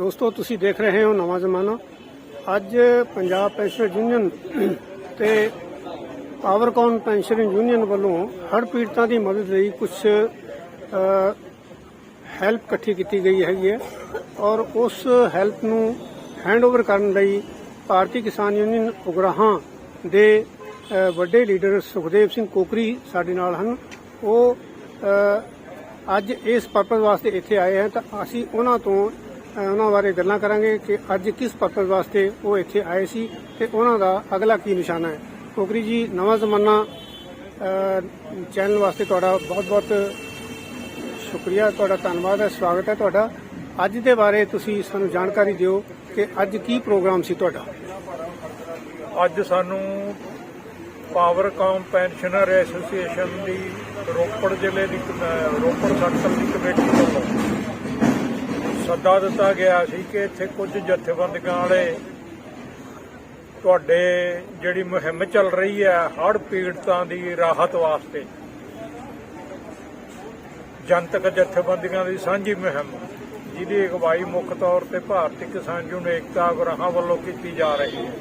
ਦੋਸਤੋ, ਤੁਸੀਂ ਦੇਖ ਰਹੇ ਹੋ ਨਵਾਂ ਜ਼ਮਾਨਾ। ਅੱਜ ਪੰਜਾਬ ਪੈਨਸ਼ਨ ਯੂਨੀਅਨ ਤੇ ਪਾਵਰਕੌਨ ਪੈਨਸ਼ਨ ਯੂਨੀਅਨ ਵੱਲੋਂ ਹੜ੍ਹ ਪੀੜਤਾਂ ਦੀ ਮਦਦ ਲਈ ਕੁਝ ਹੈਲਪ ਇਕੱਠੀ ਕੀਤੀ ਗਈ ਹੈਗੀ ਹੈ ਔਰ ਉਸ ਹੈਲਪ ਨੂੰ ਹੈਂਡਓਵਰ ਕਰਨ ਲਈ ਭਾਰਤੀ ਕਿਸਾਨ ਯੂਨੀਅਨ ਉਗਰਾਹਾਂ ਦੇ ਵੱਡੇ ਲੀਡਰ ਸੁਖਦੇਵ ਸਿੰਘ ਕੋਕਰੀ ਸਾਡੇ ਨਾਲ ਹਨ। ਉਹ ਅੱਜ ਇਸ ਪਰਪਸ ਵਾਸਤੇ ਇੱਥੇ ਆਏ ਹਨ ਤਾਂ ਅਸੀਂ ਉਹਨਾਂ ਤੋਂ ਉਹਨਾਂ ਬਾਰੇ ਗੱਲਾਂ ਕਰਾਂਗੇ ਕਿ ਅੱਜ ਕਿਸ ਪਰਪਸ ਵਾਸਤੇ ਉਹ ਇੱਥੇ ਆਏ ਸੀ ਤੇ ਉਹਨਾਂ ਦਾ ਅਗਲਾ ਕੀ ਨਿਸ਼ਾਨਾ ਹੈ। ਕੋਕਰੀ ਜੀ, ਨਵਾਂ ਜ਼ਮਾਨਾ ਚੈਨਲ ਵਾਸਤੇ ਤੁਹਾਡਾ ਬਹੁਤ-ਬਹੁਤ ਸ਼ੁਕਰੀਆ, ਤੁਹਾਡਾ ਧੰਨਵਾਦ ਹੈ, ਸਵਾਗਤ ਹੈ ਤੁਹਾਡਾ। ਅੱਜ ਦੇ ਬਾਰੇ ਤੁਸੀਂ ਸਾਨੂੰ ਜਾਣਕਾਰੀ ਦਿਓ ਕਿ ਅੱਜ ਕੀ ਪ੍ਰੋਗਰਾਮ ਸੀ ਤੁਹਾਡਾ। ਅੱਜ ਸਾਨੂੰ ਪਾਵਰਕਾਮ ਪੈਨਸ਼ਨਰ ਐਸੋਸੀਏਸ਼ਨ ਦੀ ਰੋਪੜ ਜ਼ਿਲ੍ਹੇ ਦੀ ਰੋਪੜ ਸਰਕਲ ਦੀ ਕਮੇਟੀ ਵੱਲੋਂ ਸੱਦਾ ਦਿੱਤਾ ਗਿਆ ਸੀ ਕਿ ਇੱਥੇ ਕੁਝ ਜਥੇਬੰਦੀਆਂ ਵਾਲੇ ਤੁਹਾਡੇ ਜਿਹੜੀ ਮੁਹਿੰਮ ਚੱਲ ਰਹੀ ਹੈ, ਹੜ੍ਹ ਪੀੜਤਾਂ ਦੀ ਰਾਹਤ ਵਾਸਤੇ ਜਨਤਕ ਜਥੇਬੰਦੀਆਂ ਦੀ ਸਾਂਝੀ ਮੁਹਿੰਮ, ਜਿਹਦੀ ਅਗਵਾਈ ਮੁੱਖ ਤੌਰ ਤੇ ਭਾਰਤੀ ਕਿਸਾਨ ਯੂਨੀਅਨ ਏਕਤਾ ਗੁਰਾਹਾਂ ਵੱਲੋਂ ਕੀਤੀ ਜਾ ਰਹੀ ਹੈ।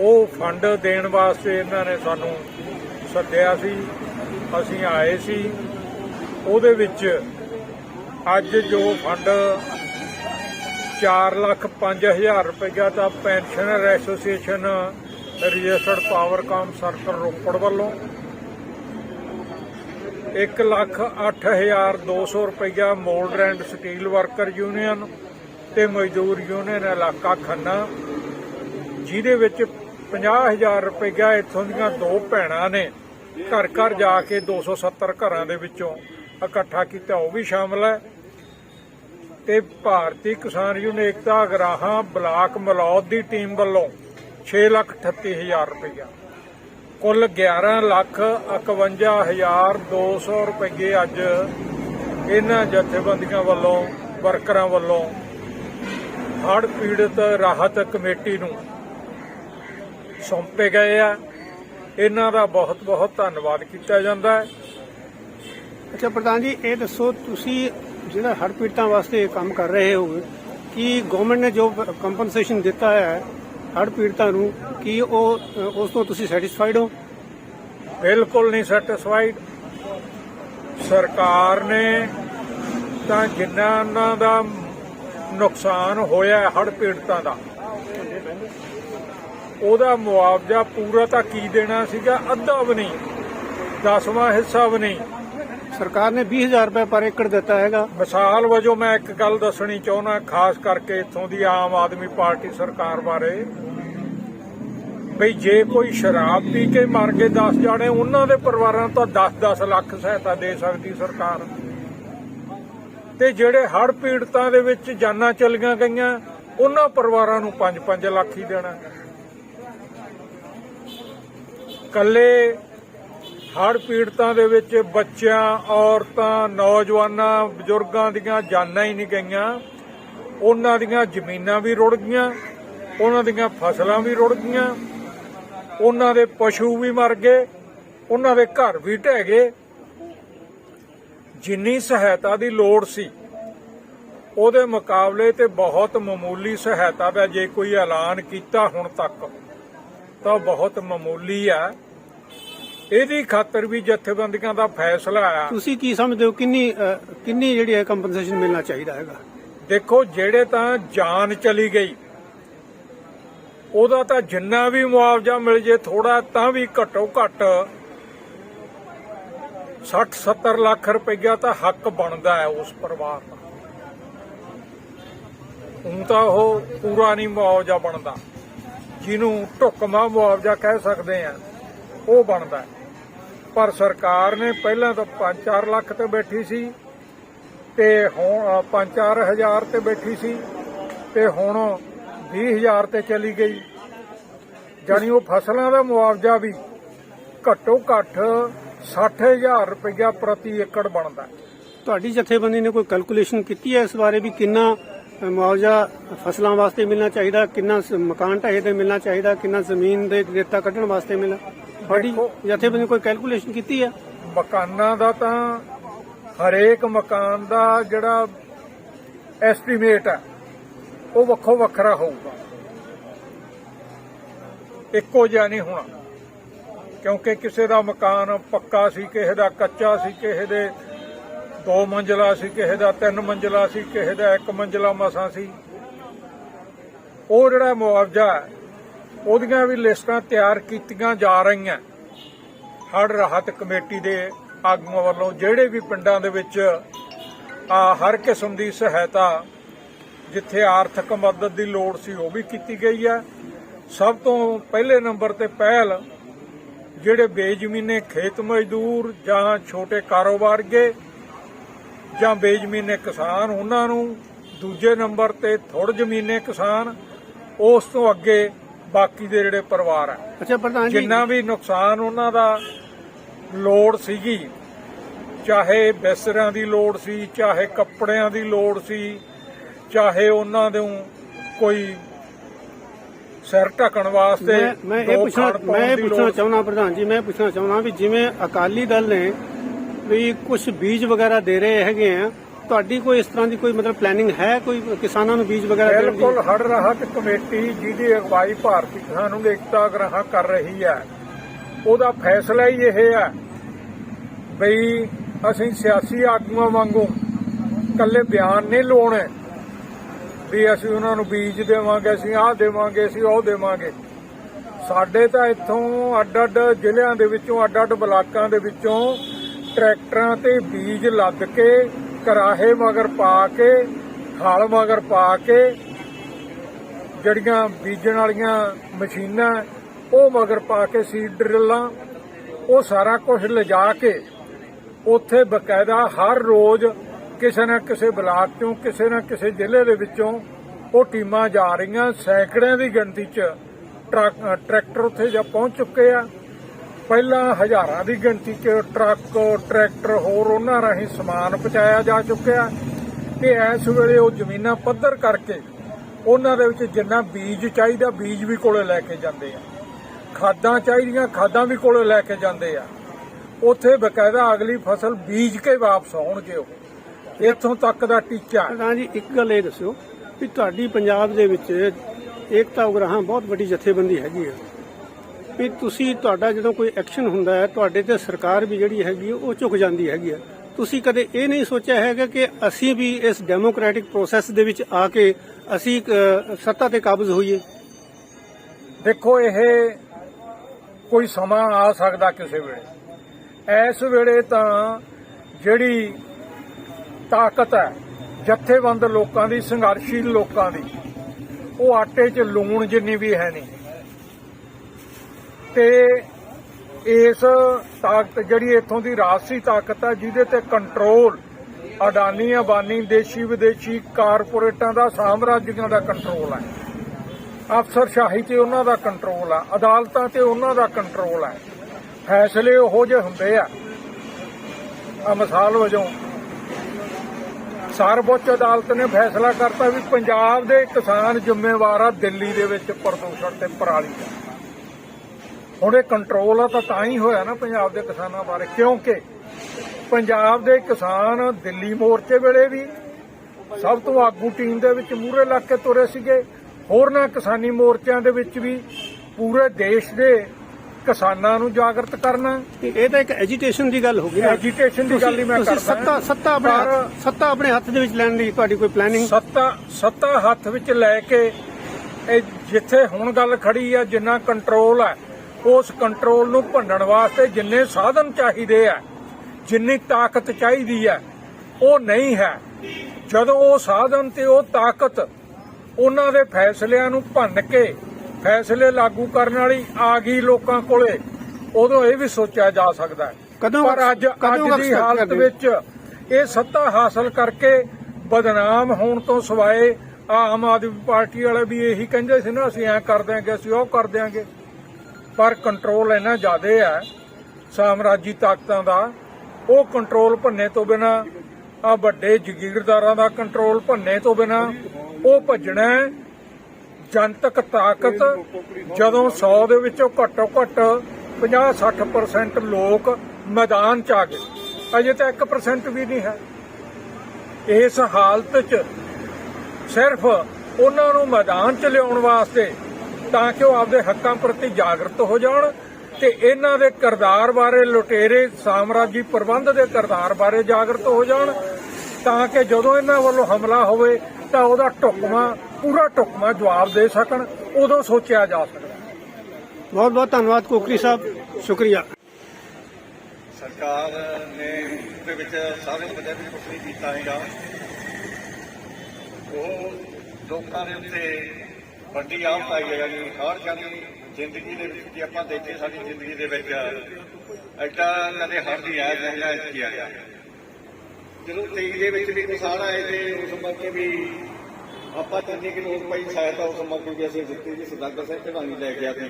ਉਹ ਫੰਡ ਦੇਣ ਵਾਸਤੇ ਇਹਨਾਂ ਨੇ ਸਾਨੂੰ ਸੱਦਿਆ ਸੀ, ਅਸੀਂ ਆਏ ਸੀ। ਉਹਦੇ ਵਿੱਚ ਅੱਜ ਜੋ ਫੰਡ 4 ਲੱਖ 5000 ਰੁਪਇਆ ਦਾ pensioner association registered Powercom circle Ropar ਵੱਲੋਂ 1 ਲੱਖ 8200 ਰੁਪਇਆ mould and steel worker union ਤੇ ਮਜ਼ਦੂਰ ਯੂਨੀਅਨ ਇਲਾਕਾ ਖੰਨਾ, ਜਿਹਦੇ ਵਿੱਚ 50000 ਰੁਪਇਆ ਇੱਥੋਂ ਦੀਆਂ ਦੋ ਭੈਣਾਂ ਨੇ। ਘਰ ਘਰ ਜਾ ਕੇ 270 ਘਰਾਂ ਦੇ ਵਿੱਚੋਂ ਇਕੱਠਾ ਕੀਤਾ, ਉਹ ਵੀ ਸ਼ਾਮਲ ਹੈ। ਤੇ ਭਾਰਤੀ ਕਿਸਾਨ ਯੂਨੀਅਨ ਏਕਤਾ ਅਗਰਾਹਾਂ ਬਲਾਕ ਮਲੌਦ ਦੀ ਟੀਮ ਵੱਲੋਂ 638000 ਰੁਪਇਆ ਕੁੱਲ 11 ਲੱਖ 51200 ਰੁਪਏ ਅੱਜ ਇਹਨਾਂ ਜਥੇਬੰਦੀਆਂ ਵੱਲੋਂ, ਵਰਕਰਾਂ ਵੱਲੋਂ ਹੜ ਪੀੜਤ ਰਾਹਤ ਕਮੇਟੀ ਨੂੰ ਸੌਂਪੇ ਗਏ ਆ। ਇਹਨਾਂ ਦਾ ਬਹੁਤ ਬਹੁਤ ਧੰਨਵਾਦ ਕੀਤਾ ਜਾਂਦਾ ਹੈ। ਅੱਛਾ, ਪ੍ਰਧਾਨ ਜੀ, ਇਹ ਦੱਸੋ, ਤੁਸੀਂ ਜਿਹੜਾ ਹੜ੍ਹ ਪੀੜਤਾਂ ਵਾਸਤੇ ਇਹ ਕੰਮ ਕਰ ਰਹੇ ਹੋ ਕਿ ਗਵਰਨਮੈਂਟ ਨੇ ਜੋ ਕੰਪਨਸੇਸ਼ਨ ਦਿੱਤਾ ਹੈ ਹੜ੍ਹ ਪੀੜਤਾਂ ਨੂੰ, ਕੀ ਉਹ ਉਸ ਤੋਂ ਤੁਸੀਂ ਸੈਟੀਸਫਾਈਡ ਹੋ? ਬਿਲਕੁਲ ਨਹੀਂ ਸੈਟੀਸਫਾਈਡ ਸਰਕਾਰ ਨੇ ਤਾਂ ਜਿੰਨਾ ਉਹਨਾਂ ਦਾ ਨੁਕਸਾਨ ਹੋਇਆ ਹੈ ਹੜ੍ਹ ਪੀੜਤਾਂ ਦਾ, ਉਹਦਾ ਮੁਆਵਜ਼ਾ ਪੂਰਾ ਤਾਂ ਕੀ ਦੇਣਾ ਸੀਗਾ? ਅੱਧਾ ਵੀ ਨਹੀਂ, ਦਸਵਾਂ ਹਿੱਸਾ ਵੀ ਨਹੀਂ। ਸਰਕਾਰ ਨੇ 20000 ਰੁਪਏ ਪਰ ਏਕੜ ਦਿੱਤਾ ਹੈਗਾ। ਮਿਸਾਲ ਵਜੋਂ ਮੈਂ ਇੱਕ ਗੱਲ ਦੱਸਣੀ ਚਾਹੁੰਦਾ, ਖਾਸ ਕਰਕੇ ਇੱਥੋਂ ਦੀ ਆਮ ਆਦਮੀ ਪਾਰਟੀ ਸਰਕਾਰ ਬਾਰੇ। ਬਈ ਜੇ ਕੋਈ ਸ਼ਰਾਬ ਪੀ ਕੇ ਮਰ ਕੇ 10 ਜਾਣੇ, ਉਹਨਾਂ ਦੇ ਪਰਿਵਾਰਾਂ ਨੂੰ ਤਾਂ 10-10 ਲੱਖ ਸਹਾਇਤਾ ਦੇ ਸਕਦੀ ਸਰਕਾਰ। ਤੇ ਜਿਹੜੇ ਹੜ ਪੀੜਤਾਂ ਦੇ ਵਿੱਚ ਜਾਨਾਂ ਚਲੀਆਂ ਗਈਆਂ, ਉਹਨਾਂ ਪਰਿਵਾਰਾਂ ਨੂੰ 5-5 ਲੱਖ ਹੀ ਦੇਣਾ। ਕੱਲੇ ਹੜ੍ਹ ਪੀੜਤਾਂ ਦੇ ਵਿੱਚ ਬੱਚਿਆਂ, ਔਰਤਾਂ, ਨੌਜਵਾਨਾਂ, ਬਜ਼ੁਰਗਾਂ ਦੀਆਂ ਜਾਨਾਂ ਹੀ ਨਹੀਂ ਗਈਆਂ। ਉਹਨਾਂ ਦੀਆਂ ਜ਼ਮੀਨਾਂ ਵੀ ਰੁੜ ਗਈਆਂ, ਉਹਨਾਂ ਦੀਆਂ ਫਸਲਾਂ ਵੀ ਰੁੜ ਗਈਆਂ। ਉਹਨਾਂ ਦੇ ਪਸ਼ੂ ਵੀ ਮਰ ਗਏ, ਉਹਨਾਂ ਦੇ ਘਰ ਵੀ ਢਹਿ ਗਏ। ਜਿੰਨੀ ਸਹਾਇਤਾ ਦੀ ਲੋੜ ਸੀ, ਉਹਦੇ ਮੁਕਾਬਲੇ ਤੇ ਬਹੁਤ ਮਾਮੂਲੀ ਸਹਾਇਤਾ ਦਾ ਜੇ ਕੋਈ ਐਲਾਨ ਕੀਤਾ ਹੁਣ ਤੱਕ, ਤਾਂ ਬਹੁਤ ਮਾਮੂਲੀ ਆ। ਇਹਦੀ ਖਾਤਰ ਵੀ ਜਥੇਬੰਦੀਆਂ ਦਾ ਫੈਸਲਾ ਆ। ਤੁਸੀਂ ਕੀ ਸਮਝਦੇ ਹੋ? ਕਿੰਨੀ ਕਿੰਨੀ ਜਿਹੜੀ ਹੈ ਕੰਪਨਸੇਸ਼ਨ ਮਿਲਣਾ ਚਾਹੀਦਾ ਹੈਗਾ? ਦੇਖੋ ਜਿਹੜੇ ਤਾਂ ਜਾਨ ਚਲੀ ਗਈ ਉਹਦਾ ਤਾਂ ਜਿੰਨਾ ਵੀ ਮੁਆਵਜ਼ਾ ਮਿਲ ਜੇ ਥੋੜਾ ਤਾਂ ਵੀ ਘੱਟੋ ਘੱਟ 60 70 ਲੱਖ ਰੁਪਈਆ ਤਾਂ ਹੱਕ ਬਣਦਾ ਹੈ ਉਸ ਪਰਿਵਾਰ ਦਾ। ਹੁਣ ਤਾਂ ਉਹ ਪੂਰਾ ਨਹੀਂ ਮੁਆਵਜ਼ਾ ਬਣਦਾ। ਜਿਹਨੂੰ ਢੁਕਮਾ ਮੁਆਵਜ਼ਾ ਕਹਿ ਸਕਦੇ ਆ ਉਹ ਬਣਦਾ ਹੈ। ਪਰ ਸਰਕਾਰ ਨੇ ਪਹਿਲਾਂ ਤਾਂ 5-4 ਲੱਖ ਤੇ ਬੈਠੀ ਸੀ ਤੇ ਹੁਣ 5-4000 ਤੇ ਬੈਠੀ ਸੀ ਤੇ ਹੁਣ 20000 ਤੇ ਚਲੀ ਗਈ। ਜਾਨੀ ਉਹ ਫਸਲਾਂ ਦਾ ਮੁਆਵਜ਼ਾ ਵੀ ਘੱਟੋ ਘੱਟ 60000 ਰੁਪਇਆ ਪ੍ਰਤੀ ਏਕੜ ਬਣਦਾ। ਤੁਹਾਡੀ ਜਥੇਬੰਦੀ ਨੇ ਕੋਈ ਕੈਲਕੂਲੇਸ਼ਨ ਕੀਤੀ ਹੈ ਇਸ ਬਾਰੇ ਵੀ ਕਿੰਨਾ ਮੁਆਵਜ਼ਾ ਫਸਲਾਂ ਵਾਸਤੇ ਮਿਲਣਾ ਚਾਹੀਦਾ, ਕਿੰਨਾ ਮਕਾਨ ਢਾਏ ਤੇ ਮਿਲਣਾ ਚਾਹੀਦਾ, ਕਿੰਨਾ ਜ਼ਮੀਨ ਦੇ ਰੇਤਾ ਕੱਢਣ ਵਾਸਤੇ ਮਿਲਣਾ? ਤੁਹਾਡੀ ਜਥੇਬੰਦੀ ਨੇ ਕੋਈ ਕੈਲਕੂਲੇਸ਼ਨ ਕੀਤੀ ਹੈ ਮਕਾਨਾਂ ਦਾ ਤਾਂ ਹਰੇਕ ਮਕਾਨ ਦਾ ਜਿਹੜਾ ਐਸਟੀਮੇਟ ਹੈ ਉਹ ਵੱਖੋ ਵੱਖਰਾ ਹੋਊਗਾ। ਇੱਕੋ ਜਿਹਾ ਨਹੀਂ ਹੋਣਾ। ਕਿਉਂਕਿ ਕਿਸੇ ਦਾ ਮਕਾਨ ਪੱਕਾ ਸੀ ਕਿਸੇ ਦਾ ਕੱਚਾ ਸੀ ਕਿਸੇ ਦੇ ਦੋ ਮੰਜ਼ਲਾ ਸੀ ਕਿਸੇ ਦਾ ਤਿੰਨ ਮੰਜ਼ਲਾ ਸੀ ਕਿਸੇ ਦਾ ਇੱਕ ਮੰਜ਼ਲਾ ਮਸਾਂ ਸੀ। ਉਹ ਜਿਹੜਾ ਮੁਆਵਜ਼ਾ ਹੈ, ਉਹਦੀਆਂ ਵੀ ਲਿਸਟਾਂ ਤਿਆਰ ਕੀਤੀਆਂ ਜਾ ਰਹੀਆਂ। ਹੜ ਰਾਹਤ ਕਮੇਟੀ ਦੇ ਆਗੂਆਂ ਵੱਲੋਂ ਜਿਹੜੇ ਵੀ ਪਿੰਡਾਂ ਦੇ ਵਿੱਚ ਹਰ ਕਿਸਮ ਦੀ ਸਹਾਇਤਾ ਜਿੱਥੇ ਆਰਥਿਕ ਮਦਦ ਦੀ ਲੋੜ ਸੀ, ਉਹ ਵੀ ਕੀਤੀ ਗਈ ਹੈ ਸਭ ਤੋਂ ਪਹਿਲੇ ਨੰਬਰ ਤੇ ਪਹਿਲ ਜਿਹੜੇ ਬੇਜ਼ਮੀਨੇ ਖੇਤ ਮਜ਼ਦੂਰ ਜਾਂ ਛੋਟੇ ਕਾਰੋਬਾਰਗੇ ਜਾਂ ਬੇਜ਼ਮੀਨੇ ਕਿਸਾਨ, ਉਹਨਾਂ ਨੂੰ ਦੂਜੇ ਨੰਬਰ ਤੇ ਥੋੜ ਜ਼ਮੀਨੇ ਕਿਸਾਨ, ਉਸ ਤੋਂ ਅੱਗੇ ਬਾਕੀ ਦੇ ਜਿਹੜੇ ਪਰਿਵਾਰ ਆ। ਅੱਛਾ ਪ੍ਰਧਾਨ ਜੀ। ਜਿੰਨਾ ਵੀ ਨੁਕਸਾਨ ਉਹਨਾਂ ਦਾ ਲੋੜ ਸੀਗੀ ਚਾਹੇ ਬਿਸਤਰਿਆਂ ਦੀ ਲੋੜ ਸੀ ਚਾਹੇ ਕੱਪੜਿਆਂ ਦੀ ਲੋੜ ਸੀ ਚਾਹੇ ਉਹਨਾਂ ਦੇ ਕੋਈ ਸਿਰ ਢੱਕਣ ਵਾਸਤੇ ਮੈਂ ਇਹ ਪੁੱਛਣਾ ਮੈਂ ਪੁੱਛਣਾ ਚਾਹੁੰਦਾ ਪ੍ਰਧਾਨ ਜੀ ਮੈਂ ਪੁੱਛਣਾ ਚਾਹੁੰਦਾ ਵੀ ਜਿਵੇਂ ਅਕਾਲੀ ਦਲ ਨੇ ਵੀ ਕੁਝ ਬੀਜ ਵਗੈਰਾ ਦੇ ਰਹੇ ਹੈਗੇ ਆ ਤੁਹਾਡੀ ਕੋਈ ਇਸ ਤਰ੍ਹਾਂ ਦੀ ਕੋਈ ਮਤਲਬ ਪਲੈਨਿੰਗ ਹੈ ਕੋਈ ਕਿਸਾਨਾਂ ਨੂੰ ਬੀਜ ਵਗੈਰਾ ਦੇਣ ਦੀ? ਬਿਲਕੁਲ ਹੜ ਰਾਹਤ ਕਮੇਟੀ ਜਿਹਦੀ ਅਗਵਾਈ ਭਾਰਤੀ ਕਿਸਾਨ ਨੂੰ ਏਕਤਾ ਗ੍ਰਹਾਂ ਕਰ ਰਹੀ ਹੈ, ਉਹਦਾ ਫੈਸਲਾ ਹੀ ਇਹ ਹੈ ਬਈ ਅਸੀਂ ਸਿਆਸੀ ਆਗੂਆਂ ਵਾਂਗੂ ਕੱਲੇ ਬਿਆਨ ਨਹੀਂ ਲਾਉਣੇ ਵੀ ਅਸੀਂ ਉਹਨਾਂ ਨੂੰ ਬੀਜ ਦੇਵਾਂਗੇ, ਅਸੀਂ ਆਹ ਦੇਵਾਂਗੇ, ਅਸੀਂ ਉਹ ਦੇਵਾਂਗੇ। ਸਾਡੇ ਤਾਂ ਇੱਥੋਂ ਅੱਡ-ਅੱਡ ਜ਼ਿਲ੍ਹਿਆਂ ਦੇ ਵਿੱਚੋਂ, ਅੱਡ-ਅੱਡ ਬਲਾਕਾਂ ਦੇ ਵਿੱਚੋਂ ਟਰੈਕਟਰਾਂ ਤੇ ਬੀਜ ਲੱਦ ਕੇ ਕਰਾਹੇ ਮਗਰ ਪਾ ਕੇ, ਹਲ ਮਗਰ ਪਾ ਕੇ, ਜਿਹੜੀਆਂ ਬੀਜਣ ਵਾਲੀਆਂ ਮਸ਼ੀਨਾਂ, ਉਹ ਮਗਰ ਪਾ ਕੇ ਸੀਡ ਡਰਿੱਲਾਂ, ਉਹ ਸਾਰਾ ਕੁਝ ਲਿਜਾ ਕੇ ਉੱਥੇ ਬਕਾਇਦਾ ਹਰ ਰੋਜ਼ ਕਿਸੇ ਨਾ ਕਿਸੇ ਬਲਾਕ ਚੋਂ, ਕਿਸੇ ਨਾ ਕਿਸੇ ਜ਼ਿਲ੍ਹੇ ਦੇ ਵਿੱਚੋਂ ਉਹ ਟੀਮਾਂ ਜਾ ਰਹੀਆਂ। ਸੈਂਕੜਿਆਂ ਦੀ ਗਿਣਤੀ 'ਚ ਟਰੈਕਟਰ ਉੱਥੇ ਜਾ ਪਹੁੰਚ ਚੁੱਕੇ ਆ। ਪਹਿਲਾਂ ਹਜ਼ਾਰਾਂ ਦੀ ਗਿਣਤੀ 'ਚ ਟਰੱਕ, ਟਰੈਕਟਰ, ਹੋਰ ਉਹਨਾਂ ਰਾਹੀਂ ਸਮਾਨ ਪਹੁੰਚਾਇਆ ਜਾ ਚੁੱਕਿਆ ਤੇ ਇਸ ਵੇਲੇ ਉਹ ਜ਼ਮੀਨਾਂ ਪੱਧਰ ਕਰਕੇ ਉਹਨਾਂ ਦੇ ਵਿੱਚ ਜਿੰਨਾ ਬੀਜ ਚਾਹੀਦਾ, ਬੀਜ ਵੀ ਕੋਲੇ ਲੈ ਕੇ ਜਾਂਦੇ ਆ। ਖਾਦਾਂ ਚਾਹੀਦੀਆਂ, ਖਾਦਾਂ ਵੀ ਕੋਲੇ ਲੈ ਕੇ ਜਾਂਦੇ ਆ। ਉੱਥੇ ਬਕਾਇਦਾ ਅਗਲੀ ਫਸਲ ਬੀਜ ਕੇ ਵਾਪਸ ਆਉਣਗੇ ਉਹ। ਇੱਥੋਂ ਤੱਕ ਦਾ ਟੀਚਾ ਹੈ। ਪ੍ਰਧਾਨ ਜੀ, ਇੱਕ ਗੱਲ ਇਹ ਦੱਸਿਓ ਵੀ ਤੁਹਾਡੀ ਪੰਜਾਬ ਦੇ ਵਿੱਚ ਏਕਤਾ ਉਗਰਾਹਾਂ ਬਹੁਤ ਵੱਡੀ ਜਥੇਬੰਦੀ ਹੈਗੀ ਹੈ ਵੀ ਤੁਸੀਂ ਤੁਹਾਡਾ ਜਦੋਂ ਕੋਈ ਐਕਸ਼ਨ ਹੁੰਦਾ ਹੈ, ਤੁਹਾਡੇ ਤੇ ਸਰਕਾਰ ਵੀ ਜਿਹੜੀ ਹੈਗੀ ਉਹ ਝੁਕ ਜਾਂਦੀ ਹੈਗੀ ਹੈ ਤੁਸੀਂ ਕਦੇ ਇਹ ਨਹੀਂ ਸੋਚਿਆ ਹੈਗਾ ਕਿ ਅਸੀਂ ਵੀ ਇਸ ਡੈਮੋਕ੍ਰੈਟਿਕ ਪ੍ਰੋਸੈਸ ਦੇ ਵਿੱਚ ਆ ਕੇ ਅਸੀਂ ਸੱਤਾ ਤੇ ਕਾਬਜ਼ ਹੋਈਏ? ਦੇਖੋ, ਇਹ ਕੋਈ ਸਮਾਂ ਆ ਸਕਦਾ ਕਿਸੇ ਵੇਲੇ। ਇਸ ਵੇਲੇ ਤਾਂ ਜਿਹੜੀ ਤਾਕਤ ਹੈ, ਜਥੇਬੰਦ ਲੋਕਾਂ ਦੀ, ਸੰਘਰਸ਼ੀਲ ਲੋਕਾਂ ਦੀ, ਉਹ ਆਟੇ 'ਚ ਲੂਣ ਜਿੰਨੀ ਵੀ ਹੈ ਨਹੀਂ। ਤੇ ਇਸ ਤਾਕਤ, ਜਿਹੜੀ ਇੱਥੋਂ ਦੀ ਰਾਜਸੀ ਤਾਕਤ ਹੈ ਜਿਹਦੇ ਤੇ ਕੰਟਰੋਲ ਅਡਾਨੀ, ਅਬਾਨੀ, ਦੇਸ਼ੀ, ਵਿਦੇਸ਼ੀ ਕਾਰਪੋਰੇਟਾਂ ਦਾ ਸਾਮਰਾਜਿਆਂ ਦਾ ਕੰਟਰੋਲ ਹੈ ਅਫਸਰਸ਼ਾਹੀ ਤੇ ਉਹਨਾਂ ਦਾ ਕੰਟਰੋਲ ਆ, ਅਦਾਲਤਾਂ ਤੇ ਉਹਨਾਂ ਦਾ ਕੰਟਰੋਲ ਹੈ ਫੈਸਲੇ ਉਹੋ ਜਿਹੇ ਹੁੰਦੇ ਆ। ਆ ਮਿਸਾਲ ਵਜੋਂ ਸਰਵਉੱਚ ਅਦਾਲਤ ਨੇ ਫੈਸਲਾ ਕਰਤਾ ਵੀ ਪੰਜਾਬ ਦੇ ਕਿਸਾਨ ਜ਼ਿੰਮੇਵਾਰ ਆ, ਦਿੱਲੀ ਦੇ ਵਿੱਚ ਪ੍ਰਦੂਸ਼ਣ ਤੇ ਪਰਾਲੀ ਦਾ। ਹੁਣ ਇਹ ਕੰਟਰੋਲ ਆ ਤਾਂ ਤਾਂ ਹੀ ਹੋਇਆ ਨਾ ਪੰਜਾਬ ਦੇ ਕਿਸਾਨਾਂ ਬਾਰੇ ਕਿਉਂਕਿ ਪੰਜਾਬ ਦੇ ਕਿਸਾਨ ਦਿੱਲੀ ਮੋਰਚੇ ਵੇਲੇ ਵੀ ਸਭ ਤੋਂ ਆਗੂ ਟੀਮ ਦੇ ਵਿੱਚ ਮੂਹਰੇ ਲੱਗ ਕੇ ਤੁਰੇ ਸੀਗੇ। ਹੋਰਨਾਂ ਕਿਸਾਨੀ ਮੋਰਚਿਆਂ ਦੇ ਵਿੱਚ ਵੀ ਪੂਰੇ ਦੇਸ਼ ਦੇ ਕਿਸਾਨਾਂ ਨੂੰ ਜਾਗਰਤ ਕਰਨਾ। ਇਹ ਤਾਂ ਇੱਕ ਐਜੀਟੇਸ਼ਨ ਦੀ ਗੱਲ ਹੋ ਗਈ ਐਜੀਟੇਸ਼ਨ ਦੀ ਗੱਲ ਹੀ ਮੈਂ ਕਰਦਾ। ਸੱਤਾ ਸੱਤਾ ਆਪਣੇ ਸੱਤਾ ਆਪਣੇ ਹੱਥ ਦੇ ਵਿੱਚ ਲੈਣ ਲਈ ਤੁਹਾਡੀ ਕੋਈ ਪਲੈਨਿੰਗ ਸੱਤਾ ਸੱਤਾ ਹੱਥ ਵਿੱਚ ਲੈ ਕੇ ਇਹ ਜਿੱਥੇ ਹੁਣ ਗੱਲ ਖੜੀ ਆ ਜਿੰਨਾ ਕੰਟਰੋਲ ਹੈ ਉਸ ਕੰਟਰੋਲ ਨੂੰ ਭੰਡਣ ਵਾਸਤੇ ਜਿੰਨੇ ਸਾਧਨ ਚਾਹੀਦੇ ਆ ਜਿੰਨੀ ਤਾਕਤ ਚਾਹੀਦੀ ਹੈ ਉਹ ਨਹੀਂ ਹੈ। ਜਦੋਂ ਉਹ ਸਾਧਨ ਤੇ ਉਹ ਤਾਕਤ ਉਹਨਾਂ ਦੇ ਫੈਸਲਿਆਂ ਨੂੰ ਭੰਨ ਕੇ ਫੈਸਲੇ ਲਾਗੂ ਕਰਨ ਵਾਲੀ ਆ ਗਈ ਲੋਕਾਂ ਕੋਲੇ ਉਦੋਂ ਇਹ ਵੀ ਸੋਚਿਆ ਜਾ ਸਕਦਾ ਹੈ। ਕਦੋਂ ਪਰ ਅੱਜ ਅੱਜ ਦੀ ਹਾਲਤ? ਵਿੱਚ ਇਹ ਸੱਤਾ ਹਾਸਲ ਕਰਕੇ ਬਦਨਾਮ ਹੋਣ ਤੋਂ ਸਿਵਾਏ ਆਮ ਆਦਮੀ ਪਾਰਟੀ ਵਾਲੇ ਵੀ ਇਹੀ ਕਹਿੰਦੇ ਸੀ ਨਾ ਅਸੀਂ ਐ ਕਰ ਦਿਆਂਗੇ ਅਸੀਂ ਉਹ ਕਰ ਦਿਆਂਗੇ। ਪਰ ਕੰਟਰੋਲ ਇੰਨਾ ਜ਼ਿਆਦਾ ਹੈ, ਸਾਮਰਾਜੀ ਤਾਕਤਾਂ ਦਾ, ਉਹ ਕੰਟਰੋਲ ਭੰਨੇ ਤੋਂ ਬਿਨਾ ਆ ਵੱਡੇ ਜਗੀਰਦਾਰਾਂ ਦਾ ਕੰਟਰੋਲ ਭੰਨੇ ਤੋਂ ਬਿਨਾ, ਉਹ ਭੱਜਣਾ ਜਨਤਕ ਤਾਕਤ, ਜਦੋਂ 100 ਦੇ ਵਿੱਚੋਂ ਘੱਟੋ ਘੱਟ 50-60% ਲੋਕ ਮੈਦਾਨ ਚ ਆ ਗਏ। ਅਜੇ ਤਾਂ 1% ਵੀ ਨਹੀਂ ਹੈ। ਇਸ ਹਾਲਤ 'ਚ ਸਿਰਫ ਉਹਨਾਂ ਨੂੰ ਮੈਦਾਨ 'ਚ ਲਿਆਉਣ ਵਾਸਤੇ ਤਾਂ ਕਿ ਉਹ ਆਪਦੇ ਹੱਕਾਂ ਪ੍ਰਤੀ ਜਾਗਰਤ ਹੋ ਜਾਣ ਤੇ ਇਹਨਾਂ ਦੇ ਕਿਰਦਾਰ ਬਾਰੇ ਲੁਟੇਰੇ ਸਾਮਰਾਜੀ ਪ੍ਰਬੰਧ ਦੇ ਕਿਰਦਾਰ ਬਾਰੇ ਜਾਗਰਤ ਹੋ ਜਾਣ ਤਾਂ ਕਿ ਜਦੋਂ ਇਹਨਾਂ ਵੱਲੋਂ ਹਮਲਾ ਹੋਵੇ ਤਾਂ ਉਹਦਾ ਢੁਕਵਾਂ ਪੂਰਾ ਢੁਕਵਾਂ ਜਵਾਬ ਦੇ ਸਕਣ ਉਦੋਂ ਸੋਚਿਆ ਜਾ ਸਕਦਾ। ਬਹੁਤ ਬਹੁਤ ਧੰਨਵਾਦ ਕੋਕਰੀ ਸਾਹਿਬ ਸ਼ੁਕਰੀਆ। ਸਰਕਾਰ ਨੇ ਦੇ ਵਿੱਚ ਸਾਰੇ ਬੰਦੇ ਵੀ ਕੁਝ ਨਹੀਂ ਕੀਤਾ ਹੈਗਾ ਉਹ ਲੋਕਾਂ ਦੇ ਉੱਤੇ ਵੱਡੀ ਆਫਤ ਆਈ ਹੈ ਜੀ। ਹਰ ਜਾਨੀ ਜ਼ਿੰਦਗੀ ਦੇ ਵਿੱਚ ਜੇ ਆਪਾਂ ਦੇਖੀਏ ਸਾਡੀ ਜ਼ਿੰਦਗੀ ਦੇ ਵਿੱਚ ਐਡਾ ਕਦੇ ਹਰ ਦੀ ਆਇਆ ਜਾਂਦਾ ਕੀ ਆਇਆ ਜਦੋਂ ਤੇਈ ਦੇ ਵਿੱਚ ਵੀ ਕਿਸਾਨ ਆਏ ਤੇ ਉਸ ਮੌਕੇ ਵੀ ਆਪਾਂ ਚੰਨੀ ਕਿ ਲੋਕ ਪਈ ਸਹਾਇਤਾ ਉਸ ਮੌਕੇ ਵੀ ਅਸੀਂ ਦਿੱਤੀ ਜੀ ਸਦਾਗਰ ਸਿੰਘ ਢਵਾਣੀ ਲੈ ਗਿਆ ਸੀ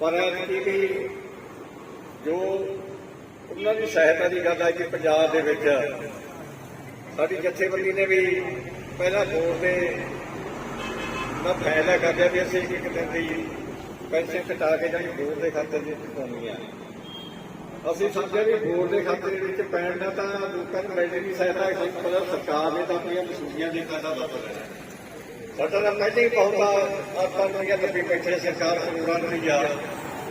ਪਰ ਇਹ ਵੀ ਜੋ ਉਹਨਾਂ ਦੀ ਸਹਾਇਤਾ ਦੀ ਗੱਲ ਹੈ ਕਿ ਪੰਜਾਬ ਦੇ ਵਿੱਚ ਸਾਡੀ ਜਥੇਬੰਦੀ ਨੇ ਵੀ ਪਹਿਲਾਂ ਬੋਰਡ ਦੇ ਫੈਸਲਾ ਕਰ ਕਰਦੇ ਵੀ ਅਸੀਂ ਇੱਕ ਦਿਨ ਦੀ ਪੈਸੇ ਘਟਾ ਕੇ ਜਾਂ ਬੋਰਡ ਦੇ ਖਾਤੇ ਵਿੱਚ ਪਾਉਣੀ ਆ। ਅਸੀਂ ਸਮਝਿਆ ਵੀ ਬੋਰਡ ਦੇ ਖਾਤੇ ਦੇ ਵਿੱਚ ਪੈਣ ਦਾ ਤਾਂ ਲੋਕਾਂ ਨੂੰ ਮਿਲਣੀ ਨਹੀਂ ਸਹਾਇਤਾ ਕੋਈ ਪਤਾ ਸਰਕਾਰ ਨੇ ਤਾਂ ਆਪਣੀਆਂ ਮਸੂਲੀਆਂ ਦੇ ਕਾਦਾ ਬਦਲ ਸਾਡਾ ਤਾਂ ਪਹਿਲੇ ਹੀ ਬਹੁਤਾ ਆਪਾਂ ਨੂੰ ਇਹ ਲੱਭੀ ਬੈਠੇ ਸਰਕਾਰ ਕਰੋੜਾਂ ਨਹੀਂ ਰੁਪਈਆ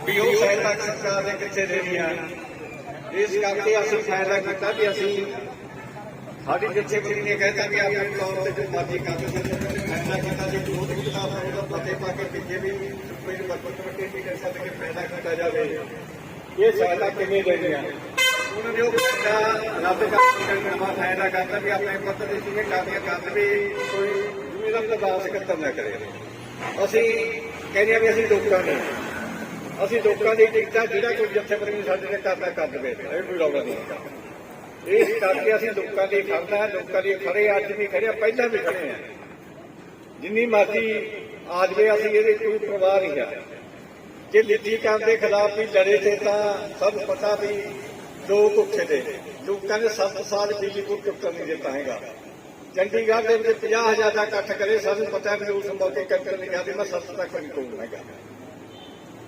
ਵੀ ਉਹ ਸਹਾਇਤਾ ਸਰਕਾਰ ਨੇ ਕਿੱਥੇ ਦੇਣੀ ਆ। ਇਸ ਕਰਕੇ ਅਸੀਂ ਫਾਇਦਾ ਕੀਤਾ ਵੀ ਅਸੀਂ ਸਾਡੀ ਜਥੇਬੰਦੀ ਨੇ ਕਹਿਤਾ ਕਿ ਆਪਣੇ ਤੌਰ ਤੇ ਜੋ ਮਰਜ਼ੀ ਕਰ ਸਕਦੇ ਫਾਇਦਾ ਕੀਤਾ ਜੀ ਜੋ ਵੀ ਕਿਤਾਬ ਉਹਦਾ ਪਤੇ ਪਾ ਕੇ ਪਿੱਛੇ ਵੀ ਕੋਈ ਵਰਤੋਂ ਕਰਕੇ ਵੀ ਕਰ ਸਕਦੇ ਕਿ ਫਾਇਦਾ ਕੀਤਾ ਜਾਵੇ। ਇਹ ਸਹਾਇਤਾ ਕਿਵੇਂ ਦੇਣੀ ਆ ਉਹਨਾਂ ਨੇ ਉਹ ਫਾਇਦਾ ਰੱਦ ਕਰਨ ਦਾ ਫਾਇਦਾ ਕਰਤਾ ਵੀ ਆਪਣੇ ਪੱਤਰ ਦੇ ਜਿਵੇਂ ਕਾਪੀਆਂ ਕਰ ਵੀ ਕੋਈ ਜ਼ਿਮੀਦਾਰ ਦਾ ਦਾਸ ਇਕੱਤਰ ਨਾ ਕਰੇ। ਅਸੀਂ ਕਹਿੰਦੇ ਆ ਵੀ ਅਸੀਂ ਲੋਕਾਂ ਨੇ, ਅਸੀਂ ਲੋਕਾਂ ਦੀ ਟਿਕਟਾਂ ਜਿਹੜਾ ਕੋਈ ਜਥੇਬੰਦੀ ਸਾਡੇ ਤੇ ਕਰਦਾ, ਕਰ ਦੇਵੇ। ਇਹ ਕੋਈ ਰੌਲਾ ਨਹੀਂ ਇਸ ਕਰਕੇ ਅਸੀਂ ਲੋਕਾਂ ਲਈ ਖੜਨਾ ਲੋਕਾਂ ਲਈ ਖੜੇ ਅੱਜ ਵੀ ਖੜੇ ਪਹਿਲਾਂ ਵੀ ਖੜੇ ਆ। ਜਿੰਨੀ ਮਰਜ਼ੀ ਆ ਜਾਵੇ ਅਸੀਂ ਇਹਦੇ ਕੋਈ ਪਰਵਾਹ ਨਹੀਂ ਹੈ ਜੇ ਲਿੱਤੀ ਕੰਮ ਦੇ ਖਿਲਾਫ ਵੀ ਲੜੇ ਤੇ ਤਾਂ ਸਭ ਪਤਾ ਵੀ ਲੋਕ ਉੱਠੇ ਦੇ ਲੋਕਾਂ ਨੇ 7 ਸਾਲ ਬਿਜਲੀ ਕੋਲ ਚੁੱਕਣ ਨਹੀਂ ਦਿੱਤਾ ਹੈਗਾ। ਚੰਡੀਗੜ੍ਹ ਦੇ ਵਿੱਚ 50000 ਦਾ ਇਕੱਠ ਕਰੇ, ਸਾਨੂੰ ਪਤਾ ਵੀ ਉਸ ਮੌਕੇ ਕੈਪਟਨ ਨਹੀਂ ਕਿਹਾ ਵੀ ਮੈਂ 7 ਤੱਕ ਨਹੀਂ ਕੋਲੂਗਾ